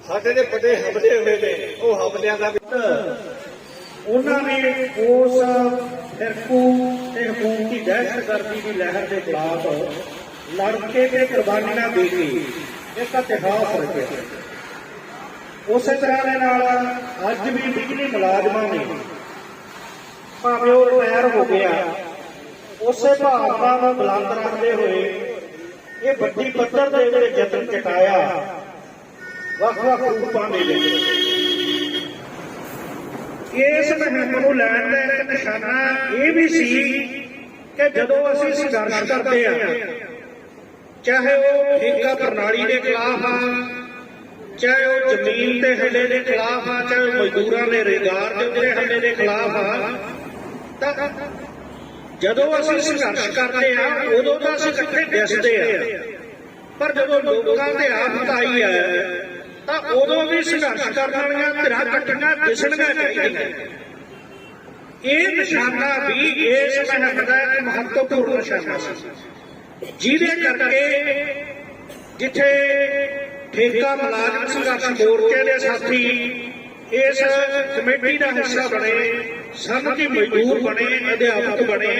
ਸਾਡੇ ਦੇ ਵੱਡੇ ਹਮਲੇ ਹੋਏ ਨੇ, ਉਹ ਹਮਲਿਆਂ ਦਾ ਵੀ ਉਹਨਾਂ ਨੇ ਉਸ ਫਿਰਕੂ ਤੇ ਹਕੂਮਤੀ ਦਹਿਸ਼ਤਗਰਦੀ ਦੀ ਲਹਿਰ ਦੇ ਖਿਲਾਫ ਲੜ ਕੇ ਤੇ ਕੁਰਬਾਨੀਆਂ ਦੇ ਕੇ ਇੱਕ ਇਤਿਹਾਸ ਰਚਿਆ। ਉਸੇ ਤਰ੍ਹਾਂ ਦੇ ਨਾਲ ਅੱਜ ਵੀ ਬਿਜਲੀ ਮੁਲਾਜ਼ਮਾਂ ਨੇ ਭਾਵੇਂ ਉਹ ਰਿਟਾਇਰ ਹੋ ਗਿਆ ਉਸੇ ਭਾਵਨਾ ਨੂੰ ਬੁਲੰਦ ਰੱਖਦੇ ਹੋਏ ਇਹ ਵੱਡੀ ਪੱਧਰ ਦੇ ਉੱਤੇ ਯਤਨ ਚਟਾਇਆ ਵੱਖ-ਵੱਖ ਰੂਪਾਂ ਦੇ ਵਿੱਚ। ਇਸ ਮੁਹਿੰਮ ਨੂੰ ਲੈਣ ਦਾ ਇੱਕ ਨਿਸ਼ਾਨਾ ਇਹ ਵੀ ਸੀ ਕਿ ਜਦੋਂ ਅਸੀਂ ਸੰਘਰਸ਼ ਕਰਦੇ ਆ ਚਾਹੇ ਉਹ ਠੇਕਾ ਪ੍ਰਣਾਲੀ ਦੇ ਖਿਲਾਫ ਆ, ਚਾਹੇ ਉਹ ਜ਼ਮੀਨ ਤੇ ਹੱਲੇ ਦੇ ਖਿਲਾਫ ਆ, ਚਾਹੇ ਉਹ ਮਜ਼ਦੂਰਾਂ ਦੇ ਰੁਜ਼ਗਾਰ ਦੇ ਉੱਤੇ ਹੱਲੇ ਦੇ ਖਿਲਾਫ ਆ, ਤਾਂ ਜਦੋਂ ਅਸੀਂ ਸੰਘਰਸ਼ ਕਰਦੇ ਆ ਉਦੋਂ ਤਾਂ ਅਸੀਂ ਇਕੱਠੇ ਦਿਸਦੇ ਆ ਪਰ ਜਦੋਂ ਲੋਕਾਂ ਦੇ ਆਫਤ ਆਈ ਹੈ ਤਾਂ ਉਦੋਂ ਵੀ ਸੰਘਰਸ਼ ਕਰਨ ਵਾਲੀਆਂ ਧਿਰਾਂ ਕੱਟੀਆਂ ਦਿਸਣੀਆਂ ਚਾਹੀਦੀਆਂ ਇਹ ਨਿਸ਼ਾਨਾ ਵੀ ਇਸ ਮਹਿਮ ਦਾ ਇੱਕ ਮਹੱਤਵਪੂਰਨ ਨਿਸ਼ਾਨਾ ਸੀ। ਜਿਹਦੇ ਕਰਕੇ ਜਿੱਥੇ ਠੇਕਾ ਮੁਲਾਜ਼ਮ ਸੰਘਰਸ਼ ਮੋਰਚੇ ਦੇ ਸਾਥੀ ਇਸ ਕਮੇਟੀ ਦਾ ਹਿੱਸਾ ਬਣੇ, ਸੰਮਤੀ ਮਜ਼ਦੂਰ ਬਣੇ, ਅਧਿਆਪਕ ਬਣੇ,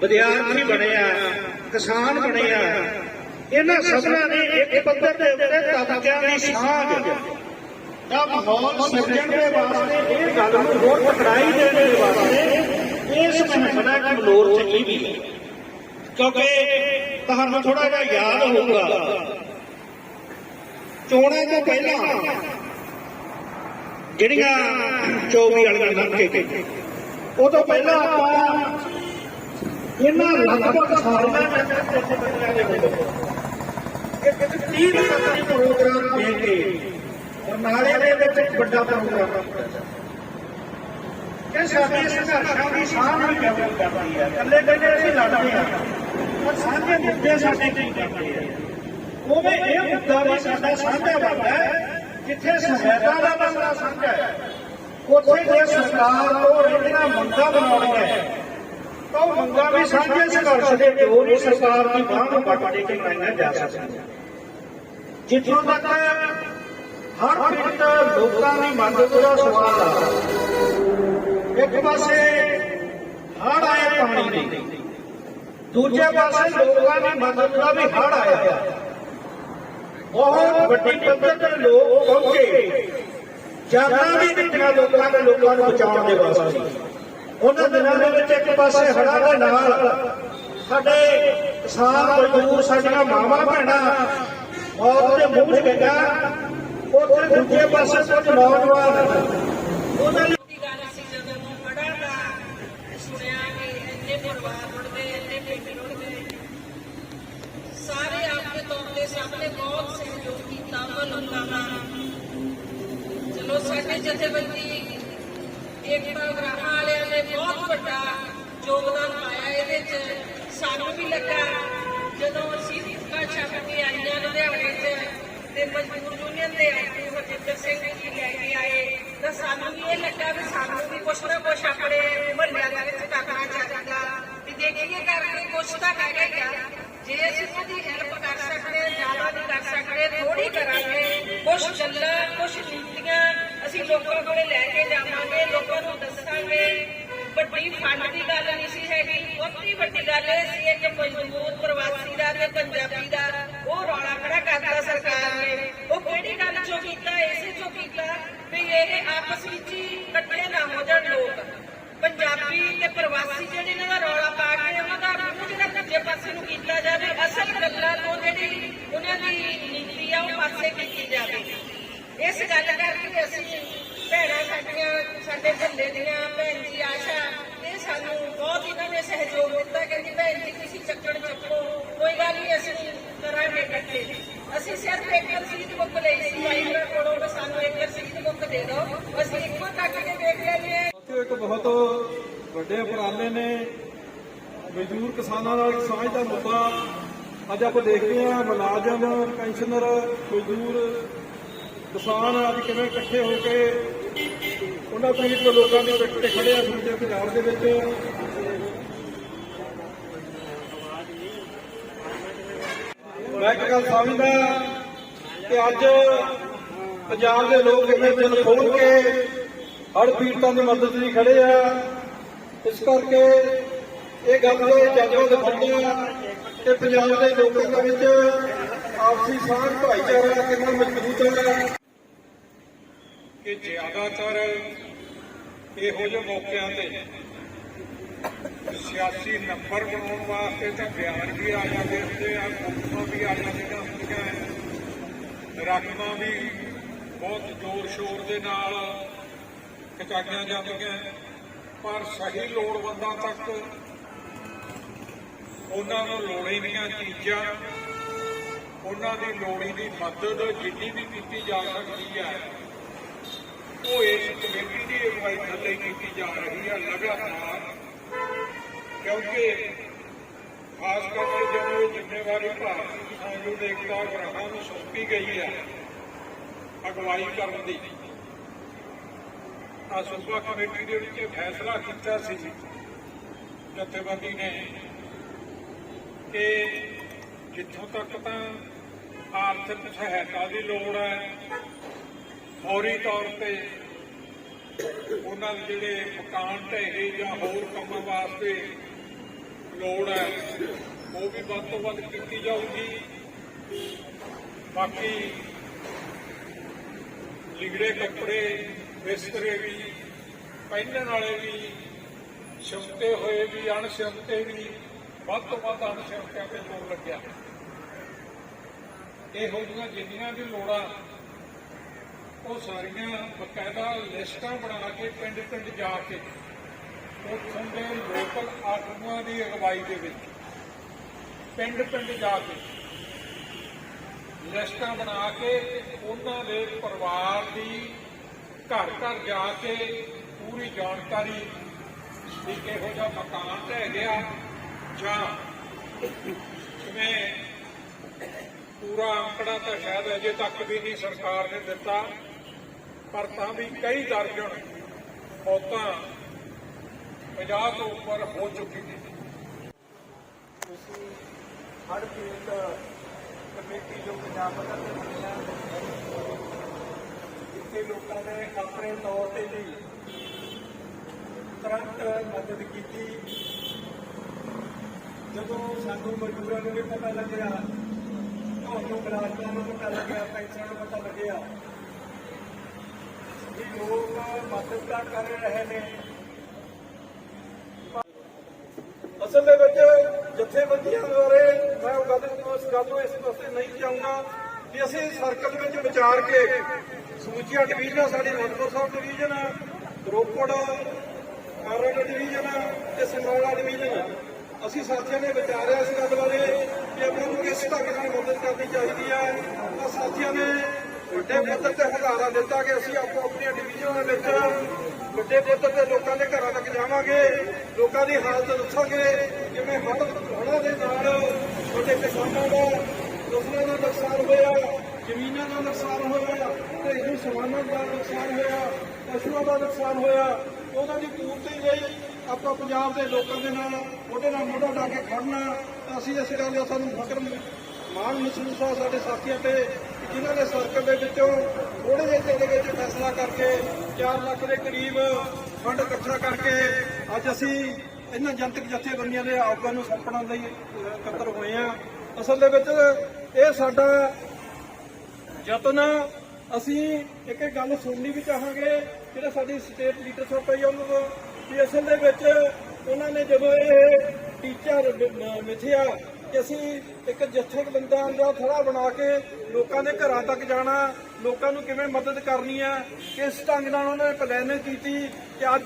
ਵਿਦਿਆਰਥੀ ਬਣੇ ਆ, ਕਿਸਾਨ ਬਣੇ ਆ ਇਹਨਾਂ ਸਭਨਾਂ ਨੇ ਇੱਕ ਪੱਧਰ ਦੇ ਉੱਤੇ ਤਬਕਿਆਂ ਦੀ ਸਾਂਝ ਦਾ ਮਾਹੌਲ ਸਿਰਜਣ ਦੇ ਵਾਸਤੇ ਇਹ ਗੱਲ ਨੂੰ ਹੋਰ ਪਕੜਾਈ ਦੇਣ ਦੇ ਵਾਸਤੇ ਇਸ ਮਹਿਮ ਦਾ ਇੱਕ ਚੱਲੀ ਵੀ ਹੈ। ਕਿਉਂਕਿ ਤੁਹਾਨੂੰ ਥੋੜਾ ਜਿਹਾ ਯਾਦ ਹੋਊਗਾ। ਚੋਣਾਂ ਤੋਂ ਪਹਿਲਾਂ ਜਿਹੜੀਆਂ 24 ਵਾਲੀਆਂ ਲੰਘ ਉਹ ਤੋਂ ਪਹਿਲਾਂ ਆਪਾਂ ਇਹਨਾਂ ਲਗਭਗ ਸਾਰੀਆਂ ਜਥੇਬੰਦੀਆਂ ਦੇ ਵਿੱਚ ਇੱਕ 30 ਤੱਕ ਪ੍ਰੋਗਰਾਮ ਦੇ ਕੇ ਬਰਨਾਲੇ ਦੇ ਵਿੱਚ ਇੱਕ ਵੱਡਾ ਪ੍ਰੋਗਰਾਮ ਕੀਤਾ ਕਿ ਸਾਡੀ ਸੰਘਰਸ਼ਾਂ ਦੀ ਸਾਂਝ ਵੀ ਕਿਵੇਂ ਕਰਦੀ ਹੈ ਇਕੱਲੇ ਇਕੱਲੇ ਅਸੀਂ ਲੜਦੇ ਹਾਂ ਪਰ ਸਾਂਝੇ ਮੁੱਦੇ ਸਾਡੇ ਕੀ ਕਰਦੇ ਆ ਉਵੇਂ ਇਹ ਮੁੱਦਾ ਵੀ ਸਾਡਾ ਸਾਂਝਾ ਬਣਦਾ ਹੈ ਜਿੱਥੇ ਸਹਾਇਤਾ ਦਾ ਮਸਲਾ ਸਾਂਝਾ ਹੈ ਉੱਥੇ ਜੇ ਸਰਕਾਰ ਤੋਂ ਇਹਨਾਂ ਮੰਗਾਂ ਬਣਾਉਣੀਆਂ ਤਾਂ ਉਹ ਮੰਗਾਂ ਵੀ ਸਾਂਝੇ ਸੰਘਰਸ਼ ਦੇ ਜੋ ਵੀ ਸਰਕਾਰ ਦੀ ਬਾਂਹ ਨੂੰ ਵੱਟ ਕੇ ਬਣਾਈਆਂ ਜਾ ਸਕਦੀਆਂ ਜਿੱਥੋਂ ਤੱਕ ਹਰ ਪਿੰਡ ਲੋਕਾਂ ਦੀ ਮਦਦ ਦਾ ਸਵਾਲ ਆ। ਇੱਕ ਪਾਸੇ ਹੜ ਆਇਆ ਪਾਣੀ ਦੀ, ਦੂਜੇ ਪਾਸੇ ਲੋਕਾਂ ਦੀ ਮਦਦ ਦਾ ਵੀ ਹੜ ਆਇਆ। ਬਹੁਤ ਵੱਡੀ ਪੱਧਰ ਤੇ ਲੋਕ ਪਹੁੰਚੇ। ਜਾਨਾਂ ਵੀ ਦਿੱਤੀਆਂ ਲੋਕਾਂ ਦੇ ਲੋਕਾਂ ਨੂੰ ਬਚਾਉਣ ਦੇ ਵਾਸਤੇ। ਉਹਨਾਂ ਦਿਨਾਂ ਦੇ ਵਿੱਚ ਇੱਕ ਪਾਸੇ ਹੜ੍ਹਾਂ ਦੇ ਨਾਲ ਸਾਡੇ ਕਿਸਾਨ, ਮਜ਼ਦੂਰ, ਸਾਡੀਆਂ ਮਾਵਾਂ, ਭੈਣਾਂ ਮੌਤ ਦੇ ਮੂੰਹ 'ਚ ਗਈਆਂ ਉੱਥੇ ਦੂਜੇ ਪਾਸੇ ਕੁਝ ਨੌਜਵਾਨ ਉਹਨਾਂ ਨੇ ਦੀ ਗੱਲ ਅਸੀਂ ਜਦੋਂ ਬੜਾ ਦਾ ਸੁਣਿਆ ਕਿ ਇੰਨੇ ਪਰਿਵਾਰ ਰੁੜਦੇ ਇੰਨੇ ਪਿੰਡ ਰੁੜਦੇ ਸਾਰੇ ਆਪਣੇ ਤੌਰ ਤੇ ਸਭ ਨੇ ਬਹੁਤ ਸਹਿਯੋਗ ਕੀਤਾ ਵਾ ਲੋਕਾਂ ਦਾ ਚਲੋ ਸਾਡੇ ਜਥੇਬੰਦੀ ਏਕਤਾ ਗ੍ਰਾਹਾਂ ਵਾਲਿਆਂ ਨੇ ਬਹੁਤ ਵੱਡਾ ਯੋਗਦਾਨ ਪਾਇਆ ਇਹਦੇ ਚ ਸਾਨੂੰ ਵੀ ਲੱਗਾ ਜਦੋਂ ਅਸੀਂ ਦਿੱਕਾ ਛੱਡ ਆਈਆਂ ਲੁਧਿਆਣੇ ਚ ਤੇ ਮਜ਼ਦੂਰ ਯੂਨੀਅਨ ਦੇ ਆਗੂ ਹਰਜਿੰਦਰ ਸਿੰਘ ਜੀ ਲੈ ਕੇ ਆਏ। ਤਾਂ ਸਾਨੂੰ ਵੀ ਇਹ ਲੱਗਾ ਵੀ ਸਾਨੂੰ ਵੀ ਕੁਛ ਨਾ ਕੁਛ ਆਪਣੇ ਮਹੱਲਿਆਂ ਦੇ ਵਿੱਚ ਕਰਨਾ ਚਾਹੀਦਾ। ਵੀ ਦੇਖੀਏ ਕਰਕੇ ਕੁਛ ਤਾਂ ਹੈਗਾ ਜੇ ਅਸੀਂ ਉਹਦੀ ਹੈਲਪ ਕਰ ਸਕਦੇ ਹਾਂ, ਜ਼ਿਆਦਾ ਨਹੀਂ ਕਰ ਸਕਦੇ ਥੋੜੀ ਕਰਾਂਗੇ। ਕੁਛ ਗੱਲਾਂ ਕੁਛ ਨੀਤੀਆਂ ਅਸੀਂ ਲੋਕਾਂ ਕੋਲੇ ਲੈ ਕੇ ਜਾਵਾਂਗੇ ਲੋਕਾਂ ਨੂੰ ਦੱਸਾਂਗੇ। ਵੱਡੀ ਫੰਡ ਦੀ ਗੱਲ ਨਹੀਂ ਸੀ ਹੈਗੀ। ਬਹੁਤੀ ਵੱਡੀ ਗੱਲ ਇਹ ਸੀ ਕਿ ਮਜ਼ਦੂਰ ਪ੍ਰਵਾਸੀ ਦਾ ਤੇ ਪੰਜਾਬੀ ਪੰਜਾਬੀ ਤੇ ਪ੍ਰਵਾਸੀ ਜਿਹੜੇ ਇਹਨਾਂ ਦਾ ਰੌਲਾ ਪਾ ਕੇ ਉਹਨਾਂ ਦਾ ਮੂੰਹ ਜਿਹੜਾ ਦੂਜੇ ਪਾਸੇ ਨੂੰ ਕੀਤਾ ਜਾਵੇ, ਅਸਲ ਗੱਲਾਂ ਤੋਂ ਜਿਹੜੀ ਉਹਨਾਂ ਦੀ ਨੀਤੀ ਆ, ਉਹ ਪਾਸੇ ਕੀਤੀ ਜਾਵੇ। ਇਸ ਗੱਲ ਕਰਕੇ ਅਸੀਂ ਭੈਣਾਂ ਸਾਡੀਆਂ, ਸਾਡੇ ਬੱਲੇ ਦੀਆਂ ਭੈਣ ਜੀ ਆਸ਼ਾ, ਇਹ ਸਾਨੂੰ ਬਹੁਤ ਇਹਨਾਂ ਨੇ ਸਹਿਯੋਗ ਦਿੱਤਾ ਕਹਿੰਦੀ ਭੈਣ ਜੀ ਤੁਸੀਂ ਚੱਕਣ ਚੱਕੋ, ਕੋਈ ਗੱਲ ਨਹੀਂ, ਅਸੀਂ ਕਰਾਂਗੇ ਇਕੱਠੇ। ਅਸੀਂ ਸਿਰਫ ਇੱਕ ਰਸੀਦ ਬੁੱਕ ਲਈ ਸੀ ਵਾਈਫਰ ਕੋਲੋਂ ਸਾਨੂੰ ਇੱਕ ਰਸੀਦ ਬੁੱਕ ਦੇ ਦਿਓ। ਅਸੀਂ ਇੱਕੋ ਤੱਕ ਕੇ ਦੇਖ ਲੈਂਦੇ ਹਾਂ ਇੱਕ ਬਹੁਤ ਵੱਡੇ ਉਪਰਾਲੇ ਨੇ। ਮਜ਼ਦੂਰ ਕਿਸਾਨਾਂ ਨਾਲ ਸਾਂਝ ਦਾ ਮੁੱਦਾ। ਅੱਜ ਆਪਾਂ ਦੇਖਦੇ ਹਾਂ ਮੁਲਾਜ਼ਮ ਪੈਨਸ਼ਨਰ ਮਜ਼ਦੂਰ, ਕਿਸਾਨ ਅੱਜ ਕਿਵੇਂ ਇਕੱਠੇ ਹੋ ਕੇ ਉਹਨਾਂ ਪੀੜਤ ਲੋਕਾਂ ਦੇ ਵਿੱਚ ਤੇ ਖੜੇ ਆ ਦੂਜੇ ਪੰਜਾਬ ਦੇ ਵਿੱਚ। ਮੈਂ ਇੱਕ ਗੱਲ ਸਮਝਦਾ ਕਿ ਅੱਜ ਪੰਜਾਬ ਦੇ ਲੋਕ ਇੰਨੇ ਦਿਲ ਖੋਲ ਕੇ ਹੜ ਪੀੜਤਾਂ ਦੀ ਮਦਦ ਲਈ ਖੜੇ ਆ। ਇਸ ਕਰਕੇ ਇਹ ਗੱਲ ਦੇ ਜਜ਼ਬਾ ਦਿਖਾਉਂਦੇ ਆ ਕਿ ਪੰਜਾਬ ਦੇ ਲੋਕਾਂ ਦੇ ਵਿੱਚ ਆਪਸੀ ਸਾਂਝ, ਭਾਈਚਾਰਾ ਕਿੰਨਾ ਮਜ਼ਬੂਤ ਹੈ। ਕਿ ਜ਼ਿਆਦਾਤਰ ਇਹੋ ਜਿਹੇ ਮੌਕਿਆਂ ਤੇ ਸਿਆਸੀ ਨੰਬਰ ਬਣਾਉਣ ਵਾਸਤੇ ਤਾਂ ਬਿਆਨ ਵੀ ਆ ਜਾਂਦੇ ਹੁੰਦੇ ਆ ਫੋਟੋਆਂ ਵੀ ਆ ਜਾਂਦੀਆਂ ਹੁੰਦੀਆਂ ਰਕਮਾਂ ਵੀ ਬਹੁਤ ਜ਼ੋਰ ਸ਼ੋਰ ਦੇ ਨਾਲ ਖਿਚਾਈਆਂ ਜਾਂਦੀਆਂ। ਪਰ ਸਹੀ ਲੋੜਵੰਦਾਂ ਤੱਕ ਉਹਨਾਂ ਨੂੰ ਲੋੜੀਂਦੀਆਂ ਚੀਜ਼ਾਂ। ਉਹਨਾਂ ਦੀ ਲੋੜੀ ਦੀ ਮਦਦ ਜਿੰਨੀ ਵੀ ਕੀਤੀ ਜਾ ਸਕਦੀ ਹੈ, ਉਹ ਇਸ ਕਮੇਟੀ ਦੀ ਅਗਵਾਈ ਥੱਲੇ ਕੀਤੀ ਜਾ ਰਹੀ ਹੈ ਲਗਾਤਾਰ। ਕਿਉਂਕਿ ਖਾਸ ਕਰਕੇ ਜਦੋਂ ਇਹ ਜ਼ਿੰਮੇਵਾਰੀ ਭਾਰਤੀ ਕਿਸਾਨ ਯੂਨੀਅਨ ਏਕਤਾ ਗ੍ਰਾਹਾਂ ਨੂੰ ਸੌਂਪੀ ਗਈ ਹੈ, ਅਗਵਾਈ ਕਰਨ ਦੀ। ਆ ਸੂਬਾ ਕਮੇਟੀ ਦੇ ਵਿੱਚ ਫੈਸਲਾ ਕੀਤਾ ਸੀ ਜਥੇਬੰਦੀ ਨੇ ਕਿ ਜਿੱਥੋਂ ਤੱਕ ਤਾਂ ਆਰਥਿਕ ਸਹਾਇਤਾ ਦੀ ਲੋੜ ਹੈ, ਫੌਰੀ ਤੌਰ ਤੇ ਉਹਨਾਂ ਦੇ ਜਿਹੜੇ ਮਕਾਨ ਢਹਿ ਜਾਂ ਹੋਰ ਕੰਮਾਂ ਵਾਸਤੇ ਲੋੜ ਹੈ, ਉਹ ਵੀ ਵੱਧ ਤੋਂ ਵੱਧ ਕੀਤੀ ਜਾਊਗੀ। ਬਾਕੀ ਲਿਗੜੇ ਕੱਪੜੇ ਬਿਸਤਰੇ ਵੀ, ਪਹਿਨਣ ਵਾਲੇ ਵੀ ਸਿਉਂਤੇ ਹੋਏ ਵੀ ਅਣਸਿਉਂਤੇ ਵੀ, ਵੱਧ ਤੋਂ ਵੱਧ ਅਣਸਮਤਿਆਂ ਤੇ ਜ਼ੋਰ ਲੱਗਿਆ। ਇਹੋ ਜਿਹੀਆਂ ਜਿੰਨੀਆਂ ਵੀ ਲੋੜਾਂ, ਉਹ ਸਾਰੀਆਂ ਬਕਾਇਦਾ ਲਿਸਟਾਂ ਬਣਾ ਕੇ ਪਿੰਡ ਪਿੰਡ ਜਾ ਕੇ ਉੱਥੋਂ ਦੇ ਲੋਕਲ ਆਗੂਆਂ ਦੀ ਅਗਵਾਈ ਦੇ ਵਿੱਚ ਪਿੰਡ ਪਿੰਡ ਜਾ ਕੇ ਲਿਸਟਾਂ ਬਣਾ ਕੇ ਉਹਨਾਂ ਦੇ ਪਰਿਵਾਰ ਦੀ ਘਰ ਘਰ ਜਾ ਕੇ ਪੂਰੀ ਜਾਣਕਾਰੀ ਵੀ ਕਿਹੋ ਜਿਹਾ ਮਕਾਨ ਢਹਿ ਗਿਆ ਜਾਂ ਕਿਵੇਂ ਪੂਰਾ ਅੰਕੜਾ ਤਾਂ ਸ਼ਾਇਦ ਅਜੇ ਤੱਕ ਵੀ ਨਹੀਂ ਸਰਕਾਰ ਨੇ ਦਿੱਤਾ, ਪਰ ਤਾਂ ਵੀ ਕਈ ਦਰਜਨ ਮੌਤਾਂ 50 ਤੋਂ ਉੱਪਰ ਹੋ ਚੁੱਕੀ ਨੇ। ਤੁਸੀਂ ਹਰ ਪੀੜਤ ਕਮੇਟੀ ਜੋ ਪੰਜਾਬ ਪੱਧਰ ਤੇ ਬਣੀ ਲੋਕਾਂ ਨੇ ਆਪਣੇ ਤੌਰ ਤੇ ਵੀ ਤੁਰੰਤ ਮਦਦ ਕੀਤੀ। ਜਦੋਂ ਸਾਨੂੰ ਮਜ਼ਦੂਰਾਂ ਨੂੰ ਵੀ ਪਤਾ ਲੱਗਿਆ, ਤੁਹਾਨੂੰ ਮੁਲਾਜ਼ਮਾਂ ਨੂੰ ਪਤਾ ਲੱਗਿਆ ਪੈਨਸ਼ਨ ਨੂੰ ਪਤਾ ਲੱਗਿਆ ਵੀ ਲੋਕ ਮਦਦ ਤਾਂ ਕਰ ਰਹੇ ਨੇ। ਅਸਲ ਦੇ ਵਿੱਚ ਜਥੇਬੰਦੀਆਂ ਬਾਰੇ ਮੈਂ ਉਹ ਗੱਲ ਉਸ ਗੱਲ ਨੂੰ ਇਸ ਪਾਸੇ ਨਹੀਂ ਜਾਊਂਗਾ ਕਿ ਅਸੀਂ ਸਰਕਲ ਵਿੱਚ ਵਿਚਾਰ ਕੇ ਸਮੁੱਚੀਆਂ ਡਿਵੀਜ਼ਨ, ਸਾਡੀ ਅਨੰਦਪੁਰ ਸਾਹਿਬ ਡਿਵੀਜ਼ਨ, ਰੋਪੜ ਮਾਰੋੜ ਡਿਵੀਜ਼ਨ ਤੇ ਸਮਰਾਲਾ ਡਿਵੀਜ਼ਨ। ਅਸੀਂ ਸਾਥੀਆਂ ਨੇ ਵਿਚਾਰਿਆ ਇਸ ਗੱਲ ਬਾਰੇ ਕਿ ਆਪਾਂ ਨੂੰ ਕਿਸ ਢੰਗ ਨਾਲ ਮਦਦ ਕਰਨੀ ਚਾਹੀਦੀ ਹੈ ਤਾਂ ਸਾਥੀਆਂ ਨੇ ਵੱਡੇ ਪੱਧਰ ਤੇ ਹਜ਼ਾਰਾਂ ਦਿੱਤਾ ਕਿ ਅਸੀਂ ਆਪੋ ਆਪਣੀਆਂ ਡਿਵੀਜ਼ਨਾਂ ਦੇ ਵਿੱਚ ਵੱਡੇ ਪੱਧਰ ਤੇ ਲੋਕਾਂ ਦੇ ਘਰਾਂ ਤੱਕ ਜਾਵਾਂਗੇ, ਲੋਕਾਂ ਦੀ ਹਾਲਤ ਦੱਸਾਂਗੇ, ਜਿਵੇਂ ਹੜ੍ਹ ਹੜ੍ਹਾਂ ਦੇ ਨਾਲ ਛੋਟੇ ਕਿਸਾਨਾਂ ਦਾ, ਫਸਲਾਂ ਦਾ ਨੁਕਸਾਨ ਹੋਇਆ ਜ਼ਮੀਨਾਂ ਦਾ ਨੁਕਸਾਨ ਹੋਇਆ ਤੇ ਸਮਾਨਾਂ ਦਾ ਨੁਕਸਾਨ ਹੋਇਆ ਪਸ਼ੂਆਂ ਦਾ ਨੁਕਸਾਨ ਹੋਇਆ ਉਹਨਾਂ ਦੀ ਪੂਰਤੀ ਲਈ ਆਪਾਂ ਪੰਜਾਬ ਦੇ ਲੋਕਾਂ ਦੇ ਨਾਲ ਮੋਢੇ ਨਾਲ ਮੋਢਾ ਲਾ ਕੇ ਖੜਨਾ ਤਾਂ ਅਸੀਂ ਇਸ ਗੱਲ ਦਾ ਸਾਨੂੰ ਫਕਰ ਮਾਣ ਮਹਿਸੂਸ ਆ ਸਾਡੇ ਸਾਥੀਆਂ ਤੇ, ਕਿ ਜਿਨ੍ਹਾਂ ਨੇ ਸਰਕਲ ਦੇ ਵਿੱਚੋਂ ਥੋੜੇ ਜਿਹੇ ਦੇ ਵਿੱਚ ਫੈਸਲਾ ਕਰਕੇ 4 ਲੱਖ ਦੇ ਕਰੀਬ ਫੰਡ ਇਕੱਠਾ ਕਰਕੇ ਅੱਜ ਅਸੀਂ ਇਹਨਾਂ ਜਨਤਕ ਜਥੇਬੰਦੀਆਂ ਦੇ ਆਗੂਆਂ ਨੂੰ ਸੌਂਪਣ ਲਈ ਇਕੱਤਰ ਹੋਏ ਆ। ਅਸਲ ਦੇ ਵਿੱਚ ਇਹ ਸਾਡਾ ਯਤਨ ਅਸੀਂ ਇੱਕ ਇੱਕ ਗੱਲ ਸੁਣਨੀ ਵੀ ਚਾਹਾਂਗੇ, ਜਿਹੜਾ ਸਾਡੀ ਸਟੇਟ ਲੀਡਰਸ਼ਿਪ ਹੈ ਉਹਨਾਂ ਨੂੰ ਵੀ ਅਸਲ ਦੇ ਵਿੱਚ ਉਹਨਾਂ ਨੇ ਜਦੋਂ ਇਹ ਟੀਚਰ ਮਿਥਿਆ ਕਿ ਅਸੀਂ ਇੱਕ ਜਥੇਬੰਦਾਂ ਦਾ ਥੜਾ ਬਣਾ ਕੇ ਲੋਕਾਂ ਦੇ ਘਰਾਂ ਤੱਕ ਜਾਣਾ, ਲੋਕਾਂ ਨੂੰ ਕਿਵੇਂ ਮਦਦ ਕਰਨੀ ਹੈ ਕਿਸ ਢੰਗ ਨਾਲ ਉਹਨਾਂ ਨੇ ਪਲੈਨਿੰਗ ਕੀਤੀ ਕਿ ਅੱਜ